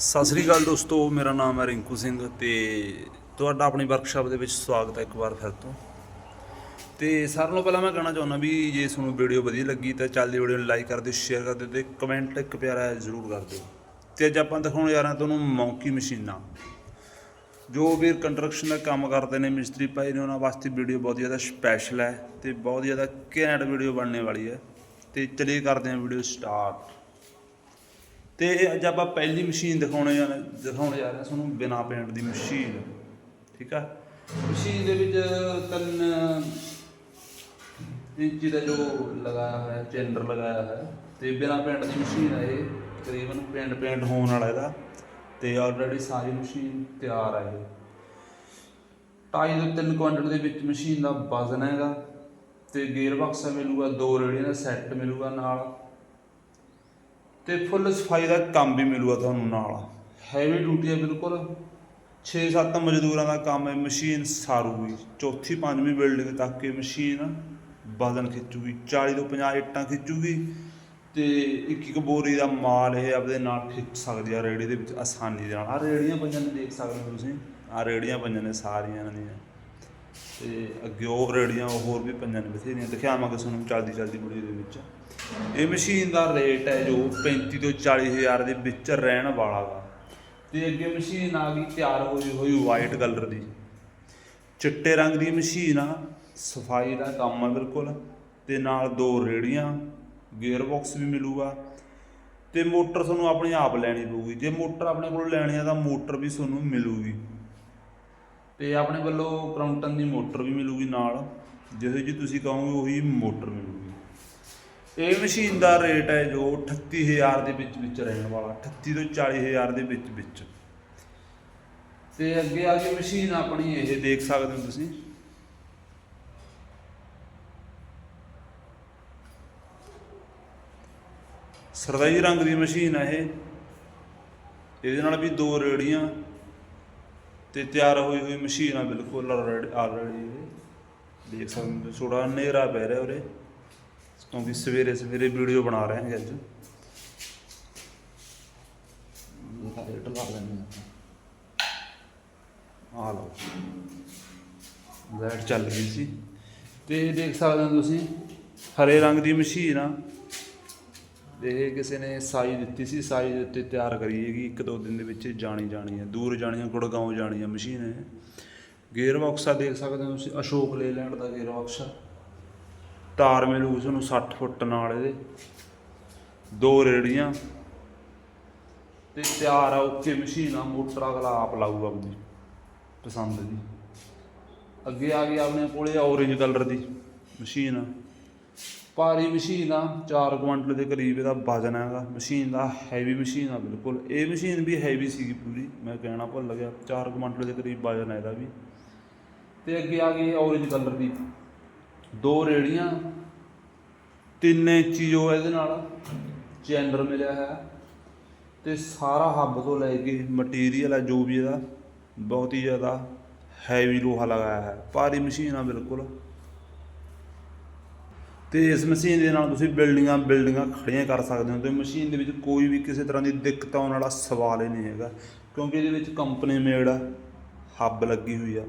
ਸਤਿ ਸ੍ਰੀ ਅਕਾਲ ਦੋਸਤੋ, ਮੇਰਾ ਨਾਮ ਹੈ ਰਿੰਕੂ ਸਿੰਘ ਤੇ ਤੁਹਾਡਾ ਆਪਣੀ ਵਰਕਸ਼ਾਪ ਦੇ ਵਿੱਚ ਸਵਾਗਤ ਹੈ ਇੱਕ ਵਾਰ ਫਿਰ ਤੋਂ। ਤੇ ਸਾਰਿਆਂ ਨੂੰ ਪਹਿਲਾਂ ਮੈਂ ਕਹਿਣਾ ਚਾਹੁੰਦਾ ਵੀ ਜੇ ਤੁਹਾਨੂੰ ਵੀਡੀਓ ਵਧੀਆ ਲੱਗੀ ਤਾਂ ਚੱਲਦੀ ਵੀਡੀਓ ਨੂੰ ਲਾਈਕ ਕਰ ਦਿਓ ਸ਼ੇਅਰ ਕਰ ਦਿਓ ਤੇ ਕਮੈਂਟ ਇੱਕ ਪਿਆਰਾ ਜ਼ਰੂਰ ਕਰ ਦਿਓ। ਤੇ ਅੱਜ ਆਪਾਂ ਦਿਖਾਉਣ ਜਾ ਰਹੇ ਤੁਹਾਨੂੰ ਮੌਂਕੀ ਮਸ਼ੀਨਾਂ। ਜੋ ਵੀਰ ਕੰਸਟਰਕਸ਼ਨ ਦਾ ਕੰਮ ਕਰਦੇ ਨੇ, ਮਿਸਤਰੀ ਭਾਈ ਨੇ ਉਹਨਾਂ ਵਾਸਤੇ ਵੀਡੀਓ ਬਹੁਤ ਜ਼ਿਆਦਾ ਸਪੈਸ਼ਲ ਹੈ ਤੇ ਬਹੁਤ ਜ਼ਿਆਦਾ ਘੈਂਟ ਵੀਡੀਓ ਬਣਨੇ ਵਾਲੀ ਹੈ। ਤੇ ਚਲਿਏ ਕਰਦੇ ਹਾਂ ਵੀਡੀਓ ਸਟਾਰਟ ਤੇ ਅੱਜ ਆਪਾਂ ਪਹਿਲੀ ਮਸ਼ੀਨ ਦਿਖਾਉਣੇ ਜਾ ਦਿਖਾਉਣ ਜਾ ਰਹੇ ਹਾਂ ਤੁਹਾਨੂੰ ਬਿਨਾ ਪੇਂਟ ਦੀ ਮਸ਼ੀਨ, ਠੀਕ ਆ? ਮਸ਼ੀਨ ਦੇ ਵਿੱਚ ਤਿੰਨ ਇੰਚੀ ਦਾ ਜੋ ਲਗਾਇਆ ਹੋਇਆ ਚੈਂਡਰ ਲਗਾਇਆ ਹੈ ਤੇ ਬਿਨਾ ਪੇਂਟ ਦੀ ਮਸ਼ੀਨ ਹੈ ਇਹ, ਤਕਰੀਬਨ ਪੇਂਟ ਪੇਂਟ ਹੋਣ ਵਾਲਾ ਇਹਦਾ, ਤੇ ਆਲਰੇਡੀ ਸਾਰੀ ਮਸ਼ੀਨ ਤਿਆਰ ਹੈ ਇਹ। ਢਾਈ ਤੋਂ ਤਿੰਨ ਕੁਇੰਟਲ ਦੇ ਵਿੱਚ ਮਸ਼ੀਨ ਦਾ ਵਜ਼ਨ ਹੈਗਾ, ਤੇ ਗੇਅਰ ਬਾਕਸ ਮਿਲੂਗਾ, ਦੋ ਰੇੜੀਆਂ ਦਾ ਸੈੱਟ ਮਿਲੂਗਾ ਨਾਲ। ਤੇ ਫੁੱਲ ਸਫ਼ਾਈ ਦਾ ਕੰਮ ਵੀ ਮਿਲੂਗਾ ਤੁਹਾਨੂੰ ਨਾਲ। ਹੈਵੀ ਡਿਊਟੀ ਹੈ ਬਿਲਕੁਲ। 6-7 ਮਜ਼ਦੂਰਾਂ ਦਾ ਕੰਮ ਹੈ ਮਸ਼ੀਨ ਸਾਰੂਗੀ। ਚੌਥੀ ਪੰਜਵੀਂ ਬਿਲਡਿੰਗ ਤੱਕ ਇਹ ਮਸ਼ੀਨ ਵਜ਼ਨ ਖਿੱਚੂਗੀ। 40 ਤੋਂ 50 ਇੱਟਾਂ ਖਿੱਚੂਗੀ ਤੇ ਇੱਕ ਇੱਕ ਬੋਰੀ ਦਾ ਮਾਲ ਇਹ ਆਪਦੇ ਨਾਲ ਖਿੱਚ ਸਕਦੀ ਆ ਰੇੜੀ ਦੇ ਵਿੱਚ ਆਸਾਨੀ ਦੇ ਨਾਲ। ਆ ਰੇੜੀਆਂ ਪੰਜਾਂ ਨੇ ਦੇਖ ਸਕਦੇ ਹੋ ਤੁਸੀਂ। ਆ ਰੇੜੀਆਂ ਪੰਜਾਂ ਨੇ ਸਾਰੀਆਂ ਇਹਨਾਂ ਦੀਆਂ। ਤੇ ਅੱਗੇ ਹੋਰ ਰੇੜੀਆਂ ਹੋਰ ਵੀ ਪੰਜਾਂ ਨੇ ਬਥੇਰੀਆਂ। ਦਿਖਾਵਾਂਗੇ ਤੁਹਾਨੂੰ ਚਲਦੀ ਚਲਦੀ ਵੀਡੀਓ ਦੇ ਵਿੱਚ। ਇਹ ਮਸ਼ੀਨ ਦਾ ਰੇਟ ਹੈ ਜੋ 35 ਤੋਂ 40 ਹਜ਼ਾਰ ਦੇ ਵਿੱਚ ਰਹਿਣ ਵਾਲਾ ਵਾ ਤੇ ਅੱਗੇ ਮਸ਼ੀਨ ਆ ਗਈ, ਤਿਆਰ ਹੋਈ ਹੋਈ ਵਾਈਟ ਕਲਰ ਦੀ। ਚਿੱਟੇ ਰੰਗ ਦੀ ਮਸ਼ੀਨ ਆ, ਸਫ਼ਾਈ ਦਾ ਕੰਮ ਆ ਬਿਲਕੁਲ। ਤੇ ਨਾਲ ਦੋ ਰੇੜੀਆਂ ਗੇਅਰ ਬਾਕਸ ਵੀ ਮਿਲੂਗਾ। ਤੇ ਮੋਟਰ ਤੁਹਾਨੂੰ ਆਪਣੇ ਆਪ ਲੈਣੀ ਪਊਗੀ। ਜੇ ਮੋਟਰ ਆਪਣੇ ਕੋਲ ਲੈਣੀ ਆ ਤਾਂ ਮੋਟਰ ਵੀ ਤੁਹਾਨੂੰ ਮਿਲੂਗੀ। ਤੇ ਆਪਣੇ ਵੱਲੋਂ ਕਰਾਊਂਟਨ ਦੀ ਮੋਟਰ ਵੀ ਮਿਲੂਗੀ ਨਾਲ। ਜਿਹੋ ਜੀ ਤੁਸੀਂ ਕਹੋਗੇ, ਉਹੀ ਮੋਟਰ ਮਿਲੂਗੀ। ਇਹ ਮਸ਼ੀਨ ਦਾ ਰੇਟ ਹੈ ਜੋ 38000 ਦੇ ਵਿੱਚ ਵਿੱਚ ਰਹਿਣ ਵਾਲਾ 38 ਤੋਂ 40000 ਦੇ ਵਿੱਚ ਵਿੱਚ। ਤੇ ਅੱਗੇ ਆ ਗਈ ਮਸ਼ੀਨ ਆਪਣੀ, ਇਹ ਦੇਖ ਸਕਦੇ ਹੋ ਤੁਸੀਂ। ਸਰਦਾਈ ਰੰਗ ਦੀ ਮਸ਼ੀਨ ਹੈ ਇਹ। ਇਹਦੇ ਨਾਲ ਵੀ ਦੋ ਰੇੜੀਆਂ ਤੇ ਤਿਆਰ ਹੋਈ ਹੋਈ ਮਸ਼ੀਨ ਆ, ਬਿਲਕੁਲ ਆਲਰੇਡੀ ਦੇਖ ਸਕਦੇ ਹੋ ਥੋੜਾ ਹਨੇਰਾ ਪੈ ਰਿਹਾ ਉਰੇ। ਕਿਉਂਕਿ ਸਵੇਰੇ ਸਵੇਰੇ ਵੀਡੀਓ ਬਣਾ ਰਹੇ ਹਾਂ ਅੱਜ। ਆ ਆ ਲਓ। ਲਾਈਟ ਚੱਲ ਗਈ ਸੀ। ਤੇ ਦੇਖ ਸਕਦੇ ਹੋ ਤੁਸੀਂ ਹਰੇ ਰੰਗ ਦੀ ਮਸ਼ੀਨ ਆ। ਇਹ ਕਿਸੇ ਨੇ ਸਾਈ ਦਿੱਤੀ ਸੀ ਸਾਈ ਦੇ ਉੱਤੇ ਤਿਆਰ ਕਰੀ ਹੈਗੀ। ਇੱਕ ਦੋ ਦਿਨ ਦੇ ਵਿੱਚ ਜਾਣੀ ਜਾਣੀ ਹੈ ਦੂਰ ਜਾਣੀ ਹੈ ਗੁੜਗਾਉਂ ਜਾਣੀ ਹੈ ਮਸ਼ੀਨ ਹੈ। ਗੇਅਰ ਬਾਕਸ ਆ ਦੇਖ ਸਕਦੇ ਹੋ ਤੁਸੀਂ ਅਸ਼ੋਕ ਲੇਲੈਂਡ ਦਾ ਗੇਅਰ ਬਾਕਸ ਆ। ਤਾਰ ਮਿਲੂ ਤੁਹਾਨੂੰ 60 ਫੁੱਟ ਨਾਲ ਇਹਦੇ। ਦੋ ਰੇੜੀਆਂ। ਤੇ ਤਿਆਰ ਆ ਓਕੇ ਮਸ਼ੀਨ ਆ, ਮੋਟਰ ਅਗਲਾ ਆਪ ਲਾਊਗਾ ਆਪਣੀ। ਪਸੰਦ ਦੀ ਅੱਗੇ ਆ ਗਈ ਆਪਣੇ ਕੋਲੇ ਔਰੇਂਜ ਕਲਰ ਦੀ ਮਸ਼ੀਨ। ਆ ਭਾਰੀ ਮਸ਼ੀਨ ਆ 4 ਕੁਇੰਟਲ ਦੇ ਕਰੀਬ ਇਹਦਾ ਵਜ਼ਨ ਹੈਗਾ ਮਸ਼ੀਨ ਦਾ ਹੈਵੀ ਮਸ਼ੀਨ ਆ ਬਿਲਕੁਲ। ਇਹ ਮਸ਼ੀਨ ਵੀ ਹੈਵੀ ਸੀਗੀ ਪੂਰੀ, ਮੈਂ ਕਹਿਣਾ ਭੁੱਲ ਗਿਆ। 4 ਕੁਇੰਟਲ ਦੇ ਕਰੀਬ ਵਜ਼ਨ ਹੈ ਇਹਦਾ ਵੀ। ਤੇ ਅੱਗੇ ਆ ਗਈ ਔਰੇਂਜ ਕਲਰ ਦੀ। ਦੋ ਰੇੜੀਆਂ 3 ਇੰਚੀ ਜੋ ਇਹਦੇ ਨਾਲ ਚੈਨਰ ਮਿਲਿਆ ਹੈ ਤੇ ਸਾਰਾ ਹੱਬ ਤੋਂ ਲੈ ਕੇ ਮਟੀਰੀਅਲ ਹੈ ਜੋ ਵੀ ਇਹਦਾ, ਬਹੁਤ ਹੀ ਜ਼ਿਆਦਾ ਹੈਵੀ ਲੋਹਾ ਲਗਾਇਆ ਹੈ, ਭਾਰੀ ਮਸ਼ੀਨ ਆ ਬਿਲਕੁਲ। ਤੇ ਇਸ ਮਸ਼ੀਨ ਦੇ ਨਾਲ ਤੁਸੀਂ ਬਿਲਡਿੰਗਾਂ ਬਿਲਡਿੰਗਾਂ ਖੜੀਆਂ ਕਰ ਸਕਦੇ ਹੋ ਤੇ ਮਸ਼ੀਨ ਦੇ ਵਿੱਚ ਕੋਈ ਵੀ ਕਿਸੇ ਤਰ੍ਹਾਂ ਦੀ ਦਿੱਕਤ ਆਉਣ ਵਾਲਾ ਸਵਾਲ ਹੀ ਨਹੀਂ ਹੈਗਾ, ਕਿਉਂਕਿ ਇਹਦੇ ਵਿੱਚ ਕੰਪਨੀ ਮੇਡ ਹੱਬ ਲੱਗੀ ਹੋਈ ਆ।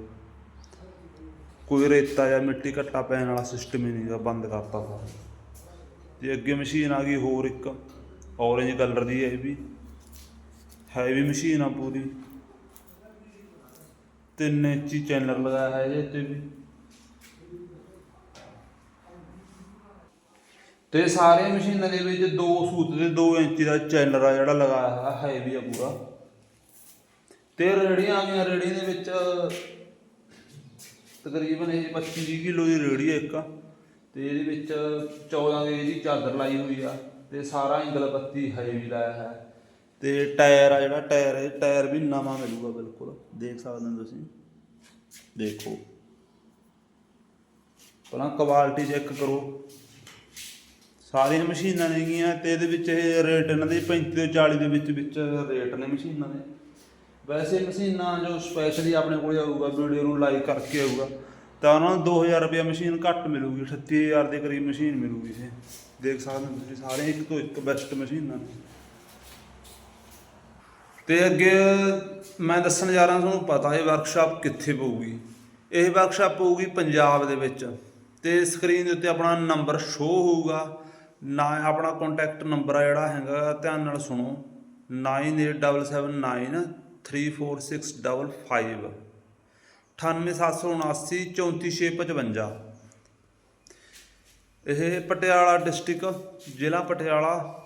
ਕੋਈ ਰੇਤਾ ਜਾਂ ਮਿੱਟੀ ਘੱਟਾ ਪੈਣ ਵਾਲਾ ਸਿਸਟਮ ਹੀ ਨਹੀਂਗਾ, ਬੰਦ ਕਰਤਾ ਸਾਰਾ ਤੇ ਅੱਗੇ ਮਸ਼ੀਨ ਆ ਗਈ ਹੋਰ ਇੱਕ ਔਰੇਂਜ ਕਲਰ ਦੀ ਹੈ ਇਹ ਵੀ। ਹੈਵੀ ਮਸ਼ੀਨ ਆ ਪੂਰੀ। ਤਿੰਨ ਇੰਚੀ ਚੈਨਲ ਲਗਾਇਆ ਹੈ ਇਹਦੇ ਤੇ ਵੀ। ਤੇ ਸਾਰੀਆਂ ਮਸ਼ੀਨਾਂ ਦੇ ਵਿੱਚ ਦੋ ਸੂਤ ਦੇ 2 ਇੰਚੀ ਦਾ ਚੈਨਲ ਆ ਜਿਹੜਾ ਲਗਾਇਆ ਹੋਇਆ ਹੈਵੀ ਆ ਪੂਰਾ। ਤੇ ਰੇੜੀਆਂ ਆ ਗਈਆਂ ਰੇੜੀਆਂ ਦੇ ਵਿੱਚ ਤਕਰੀਬਨ ਇਹ 25 ਕਿਲੋ ਦੀ ਰੇੜੀ ਹੈ ਇੱਕ। ਤੇ ਇਹਦੇ ਵਿੱਚ 14 ਦੇ ਦੀ ਚਾਦਰ ਲਾਈ ਹੋਈ ਆ ਤੇ ਸਾਰਾ ਇੰਗਲ ਬੱਤੀ ਵੀ ਲਾਇਆ ਹੈ ਤੇ ਟਾਇਰ ਆ ਜਿਹੜਾ, ਟਾਇਰ ਹੈ ਟਾਇਰ ਵੀ ਨਵਾਂ ਮਿਲੂਗਾ ਬਿਲਕੁਲ। ਦੇਖ ਸਕਦੇ ਹੋ ਤੁਸੀਂ। ਦੇਖੋ। ਪਹਿਲਾਂ ਕੁਆਲਿਟੀ ਚੈੱਕ ਕਰੋ। ਸਾਰੀਆਂ ਮਸ਼ੀਨਾਂ ਨੇਗੀਆਂ ਤੇ ਇਹਦੇ ਵਿੱਚ ਇਹ ਰੇਟ ਇਹਨਾਂ ਦੇ 35 ਤੋਂ 40 ਦੇ ਵਿੱਚ ਵਿੱਚ ਰੇਟ ਨੇ ਮਸ਼ੀਨਾਂ ਦੇ। ਵੈਸੇ ਮਸ਼ੀਨਾਂ ਜੋ ਸਪੈਸ਼ਲੀ ਆਪਣੇ ਕੋਲ ਆਊਗਾ, ਵੀਡੀਓ ਨੂੰ ਲਾਈਕ ਕਰਕੇ ਆਊਗਾ, ਤਾਂ ਉਹਨਾਂ ਨੂੰ 2000 ਰੁਪਏ ਮਸ਼ੀਨ ਘੱਟ ਮਿਲੂਗੀ 38000 ਦੇ ਕਰੀਬ ਮਸ਼ੀਨ ਮਿਲੂਗੀ ਇਹ ਦੇਖ ਸਕਦੇ ਹੋ ਤੁਸੀਂ ਸਾਰੇ ਇੱਕ ਤੋਂ ਇੱਕ ਬੈਸਟ ਮਸ਼ੀਨਾਂ ਨੇ। ਤੇ ਅੱਗੇ ਮੈਂ ਦੱਸਣ ਜਾ ਰਿਹਾ ਤੁਹਾਨੂੰ ਪਤਾ ਇਹ ਵਰਕਸ਼ਾਪ ਕਿੱਥੇ ਪਊਗੀ। ਇਹ ਵਰਕਸ਼ਾਪ ਪਊਗੀ ਪੰਜਾਬ ਦੇ ਵਿੱਚ। ਤੇ ਸਕਰੀਨ ਦੇ ਉੱਤੇ ਆਪਣਾ ਨੰਬਰ ਸ਼ੋ ਹੋਊਗਾ। ਨਾ ਆਪਣਾ ਕੰਟੈਕਟ ਨੰਬਰ ਆ ਜਿਹੜਾ ਹੈਗਾ, ਧਿਆਨ ਨਾਲ ਸੁਣੋ। 98779 34655 98779 34655 ਇਹ ਪਟਿਆਲਾ ਡਿਸਟ੍ਰਿਕਟ, ਜ਼ਿਲ੍ਹਾ ਪਟਿਆਲਾ,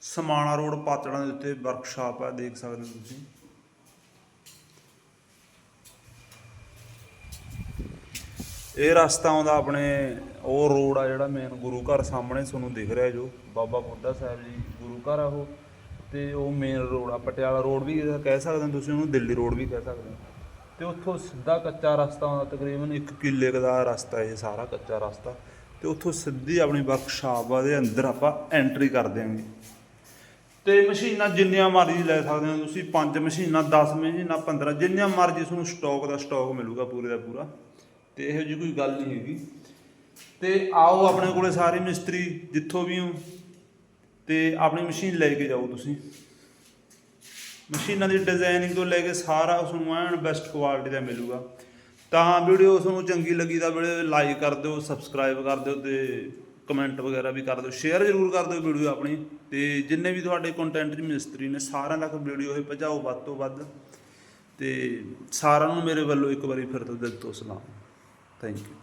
ਸਮਾਣਾ ਰੋਡ, ਪਾਤੜਾਂ ਦੇ ਉੱਤੇ ਵਰਕਸ਼ਾਪ ਹੈ, ਦੇਖ ਸਕਦੇ ਹੋ ਤੁਸੀਂ। ਇਹ ਰਸਤਾ ਆਉਂਦਾ ਆਪਣੇ, ਉਹ ਰੋਡ ਆ ਜਿਹੜਾ ਮੇਨ ਗੁਰੂ ਘਰ ਸਾਹਮਣੇ, ਤੁਹਾਨੂੰ ਦਿਖ ਰਿਹਾ ਜੋ ਬਾਬਾ ਬੁੱਢਾ ਸਾਹਿਬ ਜੀ ਗੁਰੂ ਘਰ ਆ ਉਹ। ਤੇ ਉਹ ਮੇਨ ਰੋਡ ਆ, ਪਟਿਆਲਾ ਰੋਡ ਵੀ ਕਹਿ ਸਕਦੇ ਹੋ ਤੁਸੀਂ ਉਹਨੂੰ, ਦਿੱਲੀ ਰੋਡ ਵੀ ਕਹਿ ਸਕਦੇ ਹੋ। ਤੇ ਉੱਥੋਂ ਸਿੱਧਾ ਕੱਚਾ ਰਸਤਾ ਆਉਂਦਾ ਤਕਰੀਬਨ 1 ਕਿੱਲੇ ਦਾ ਰਸਤਾ ਇਹ ਸਾਰਾ ਕੱਚਾ ਰਸਤਾ। ਤੇ ਉੱਥੋਂ ਸਿੱਧੀ ਆਪਣੀ ਵਰਕਸ਼ਾਪ ਦੇ ਅੰਦਰ ਆਪਾਂ ਐਂਟਰੀ ਕਰ ਦੇਵਾਂਗੇ ਤੇ ਮਸ਼ੀਨਾਂ ਜਿੰਨੀਆਂ ਮਰਜ਼ੀ ਲੈ ਸਕਦੇ ਹੋ ਤੁਸੀਂ, ਪੰਜ ਮਸ਼ੀਨਾਂ 10 ਮਸ਼ੀਨਾਂ 15 ਜਿੰਨੀਆਂ ਮਰਜ਼ੀ ਤੁਹਾਨੂੰ ਸਟਾਕ ਦਾ ਸਟਾਕ ਮਿਲੂਗਾ ਪੂਰੇ ਦਾ ਪੂਰਾ। ਤੇ ਇਹੋ ਜਿਹੀ ਕੋਈ ਗੱਲ ਨਹੀਂ ਹੈਗੀ। ਤੇ ਆਓ ਆਪਣੇ ਕੋਲੇ ਸਾਰੇ ਮਿਸਤਰੀ, ਜਿੱਥੋਂ ਵੀ ਹੋ ਤੇ ਆਪਣੀ ਮਸ਼ੀਨ ਲੈ ਕੇ ਜਾਓ ਤੁਸੀਂ। ਮਸ਼ੀਨਾਂ ਦੀ ਡਿਜ਼ਾਈਨਿੰਗ ਤੋਂ ਲੈ ਕੇ ਸਾਰਾ ਉਸ ਨੂੰ ਐਨ ਬੈਸਟ ਕੁਆਲਿਟੀ ਦਾ ਮਿਲੂਗਾ। ਤਾਂ ਵੀਡੀਓ ਤੁਹਾਨੂੰ ਚੰਗੀ ਲੱਗੀ ਤਾਂ ਵੀਡੀਓ ਲਾਈਕ ਕਰ ਦਿਓ ਸਬਸਕ੍ਰਾਈਬ ਕਰ ਦਿਓ ਤੇ ਕਮੈਂਟ ਵਗੈਰਾ ਵੀ ਕਰ ਦਿਓ। ਸ਼ੇਅਰ ਜ਼ਰੂਰ ਕਰ ਦਿਓ ਵੀਡੀਓ ਆਪਣੀ ਤੇ ਜਿੰਨੇ ਵੀ ਤੁਹਾਡੇ ਕੰਟੈਂਟ ਚ ਮਿਸਤਰੀ ਨੇ ਸਾਰਿਆਂ ਤੱਕ ਵੀਡੀਓ ਇਹ ਪਹੁੰਚਾਓ ਵੱਧ ਤੋਂ ਵੱਧ। ਤੇ ਸਾਰਿਆਂ ਨੂੰ ਮੇਰੇ ਵੱਲੋਂ ਇੱਕ ਵਾਰੀ ਫਿਰ ਤੋਂ ਦਿਲ ਤੋਂ ਸਲਾਮ। Thank you